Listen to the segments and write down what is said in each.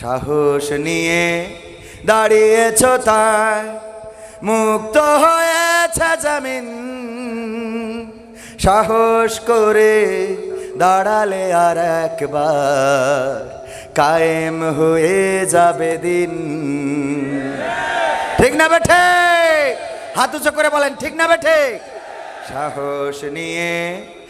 সাহস নিয়ে দাঁড়িয়েছ তাই মুক্ত হয়েছে জামিন। সাহস করে দাঁড়ালে আর একবার কায়েম হয়ে যাবে দিন। ঠিক না বেঠে? হাত করে বলেন, ঠিক না বেঠে? সাহস নিয়ে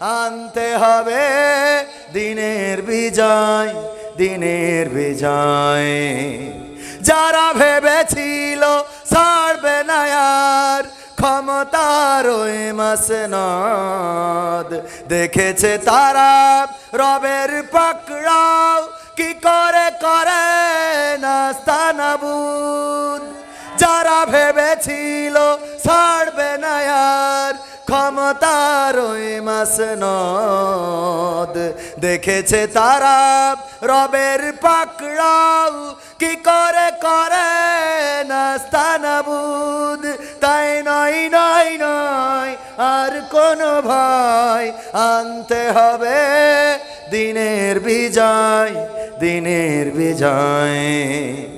আনতে হবে দিনের বিজয় দিনের বিজয়। যারা ভেবেছিল ছাড়বে না ক্ষমতার ওই মাসনদ দেখেছে তারা রবের পাকড়াও, কি করে করে নাস্তানাবুদ যারা ভেবেছিল ছাড়বে না ক্ষমতার ওই মাসনদ। দেখেছে তারা রবের পাকড়াও। কি করে করে নাস্তানাবুদ তাই নয় নয় নয়, আর কোনো ভয়। আনতে হবে দিনের বিজয় দিনের বিজয়।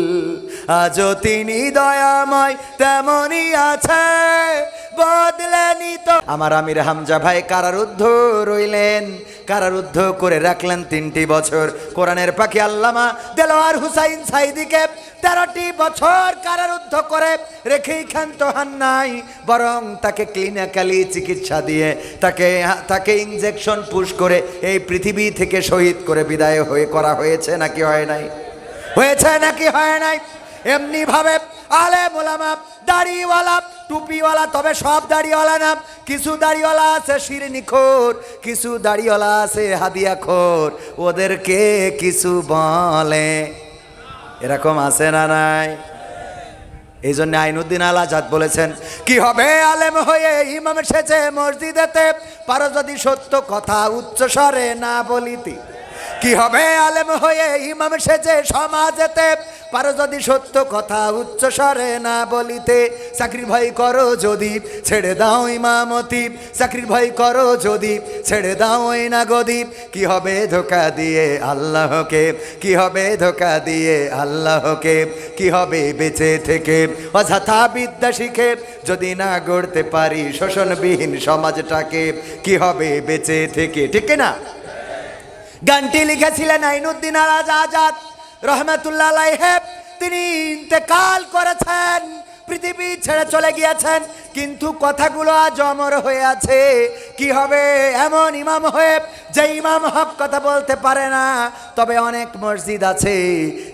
আজও তিনি দয়াময় তেমনই আছে। বদলেনি তো। আমার আমির হামজা ভাই কারারুদ্ধ রইলেন। কারারুদ্ধ করে রাখলেন তিনটি বছর। কোরআনের পাখি আল্লামা দেলোয়ার হুসাইন সাইদিকে তেরোটি বছর কারারুদ্ধ করে রেখেই ক্ষান্ত হান নাই। বরং তাকে ক্লিনিক্যালি চিকিৎসা দিয়ে তাকে তাকে ইনজেকশন পুশ করে এই পৃথিবী থেকে শহীদ করে বিদায় হয়ে, করা হয়েছে নাকি হয় নাই? হয়েছে নাকি হয় নাই? এমনি ভাবে আলে মোলামা, দাড়িওয়ালা, টুপিওয়ালা, তবে সব দাড়িওয়ালা না। কিছু দাড়িওয়ালা আছে শিরনিখোর কিছু দাড়িওয়ালা আছে হাদিয়া খোর। ওদেরকে কিছু বলে। এরকম আছে না নাই? এই জন্য আইনুদ্দিন আল আজাদ বলেছেন, কি হবে আলেম হয়ে ইমাম সেজে মসজিদেতে? পারো যদি সত্য কথা উচ্চস্বরে না বলিতি। কি হবে আলেম হয়ে ইমাম সেজে সমাজেতে? পারো যদি সত্য কথা উচ্চ স্বরে না বলিতে। চাকরির ভয় করো যদি, ছেড়ে দাও ইমামতি। চাকরির ভয় করো যদি, ছেড়ে দাও ওই না গদীপ কি হবে ধোকা দিয়ে আল্লাহকে? কি হবে ধোকা দিয়ে আল্লাহকে? কি হবে বেঁচে থেকে? অযথা বিদ্যা শিখে যদি না গড়তে পারি শোষণবিহীন সমাজটাকে, কি হবে বেঁচে থেকে? ঠিক না গানটি লিখেছিলেন আইনুদ্দিন আলাজ আজাদ। রহমতুল্লাহ আলাইহেব তিনি ইন্তেকাল করেছেন, পৃথিবী ছেড়ে চলে গিয়েছেন, কিন্তু কথাগুলো আজ অমর হয়ে আছে। কি হবে এমন ইমাম হয়ে যে ইমাম হক কথা বলতে পারে না। তবে অনেক মসজিদ আছে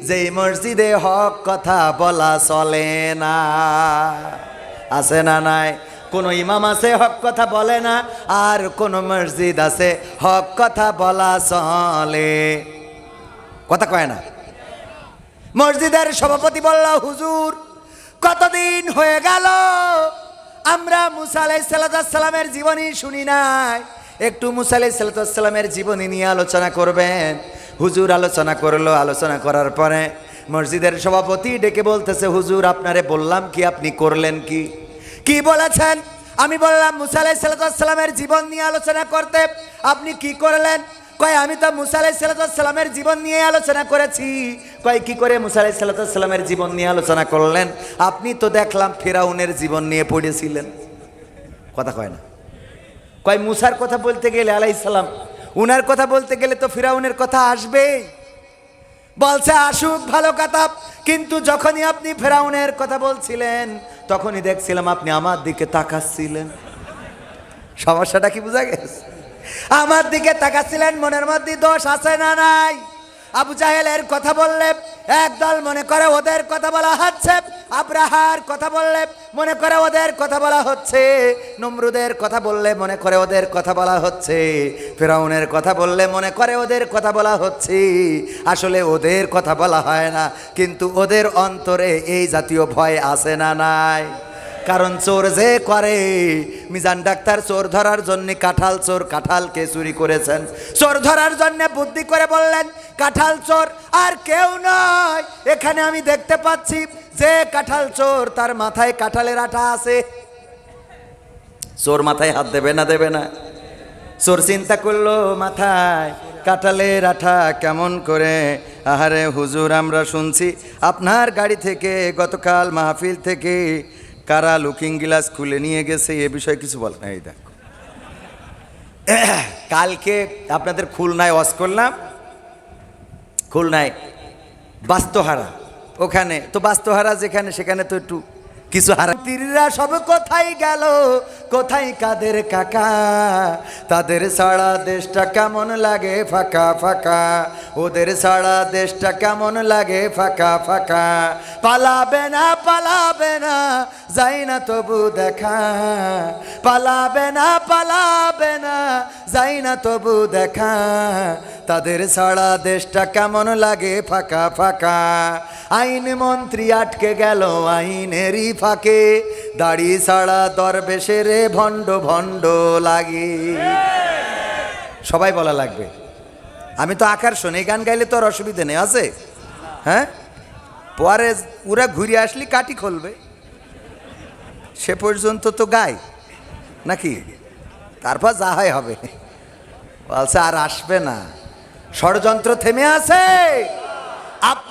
যে মসজিদে হক কথা বলা চলে না। আছে না নাই? কোনো ইমাম আছে, হক কথা বলে না, আর কোন মসজিদ আছে, হক কথা বলা চলে। কথা কয় না? মসজিদের সভাপতি বলল, হুজুর, কতদিন হয়ে গেল? আমরা মুসা আলাইসাল্লামের জীবনী শুনি নাই। একটু মুসা আলাইসাল্লামের জীবনী নিয়ে আলোচনা করবেন। হুজুর আলোচনা করল, আলোচনা করার পরে মসজিদের সভাপতি ডেকে বলতেছে, হুজুর, আপনারে বললাম কি, আপনি করলেন কি? কি বলেছেন? আমি বললাম, মুসা আলাই সাল্লামের জীবন নিয়ে আলোচনা করতে আপনি কি করলেন? কয়, আমি তো মুসা আলাই সাল্লামের জীবন নিয়ে আলোচনা করেছি। কয়, কি করে মুসা আলাই সাল্লামের জীবন নিয়ে আলোচনা করলেন? আপনি তো দেখলাম ফেরাউনের জীবন নিয়ে পড়েছিলেন। কথা কয় না। কয়, মুসার কথা বলতে গেলে আলাইসাল্লাম উনার কথা বলতে গেলে তো ফিরাউনের কথা আসবেই বলছে, আসুক, ভালো কথা কিন্তু যখনই আপনি ফেরাউনের কথা বলছিলেন তখনই দেখছিলাম আপনি আমার দিকে তাকাচ্ছিলেন। সমস্যাটা কি বোঝা গেছে? আমার দিকে তাকাচ্ছিলেন, মনের মধ্যে দোষ আছে না নাই? আবু জাহেলের কথা বললে একদল মনে করে ওদের কথা বলা হচ্ছে, আব্রাহার কথা বললে মনে করে ওদের কথা বলা হচ্ছে, নমরুদের কথা বললে মনে করে ওদের কথা বলা হচ্ছে, ফেরাউনের কথা বললে মনে করে ওদের কথা বলা হচ্ছে। আসলে ওদের কথা বলা হয় না, কিন্তু ওদের অন্তরে এই জাতীয় ভয় আছে না নাই? কারণ চোর যে করে। মিজান ডাক্তার চোর ধরার জন্য কাঁঠাল চোর কাঁঠালকে চুরি করেছেন? চোর ধরার জন্য বুদ্ধি করে বললেন, কাঁঠাল চোর আর কেউ নয়। এখানে আমি দেখতে পাচ্ছি যে কাঁঠাল চোর তার মাথায় কাঁঠালের আঠা আছে। চোর মাথায় হাত দেবে না দেবে না। চোর চিন্তা করল, মাথায় কাঁঠালের আঠা কেমন করে? আহারে হুজুর, আমরা শুনছি, আপনার গাড়ি থেকে গতকাল মাহফিল থেকে কারা লুকিং গ্লাস খুলে নিয়ে গেছে, এ বিষয়ে কিছু বল এই দেখো। কালকে আপনাদের খুলনায় ওয়াশ করলাম। খুলনায় বাস্তহারা। ওখানে তো বাস্তহারা যেখানে, সেখানে তো একটু কিছু হারা তীররা সব কোথায় গেল? কোথায় কাদের কাকা? তাদের সারা দেশটা কেমন লাগে? ফাঁকা ফাঁকা। ওদের সারা দেশটা কেমন লাগে? ফাঁকা ফাঁকা। পালাবে না পালাবে না যাই না তবু দেখা। পালাবে না পালাবে না যাই না তবু দেখা। তাদের সারা দেশটা কেমন লাগে? ফাঁকা ফাঁকা। আইন মন্ত্রী আটকে গেল আইনেরই ফাঁকে। দাড়ি ছাড়া দরবেশে রে ভণ্ড ভণ্ড লাগে। সবাই বলা লাগবে। আমি তো আকার শুনি, গান গাইলে তো আর অসুবিধা নেই, আছে? হ্যাঁ? পরে ওরা ঘুরে আসলি কাটি খুলবে। সে পর্যন্ত তো গাই, নাকি? তারপর যা হয় হবে। বলছে, আর আসবে না। ষড়যন্ত্র থেমে আছে!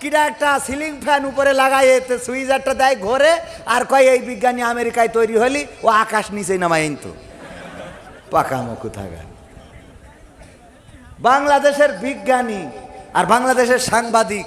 কিরা একটা সিলিং ফ্যান উপরে লাগাই, এতে সুইজারটা দেয় ঘরে, আর কয়, এই বিজ্ঞানী আমেরিকায় তৈরি হলি, ও আকাশ নিচে নামাই তো পাকামুখু থাকা বাংলাদেশের বিজ্ঞানী আর বাংলাদেশের সাংবাদিক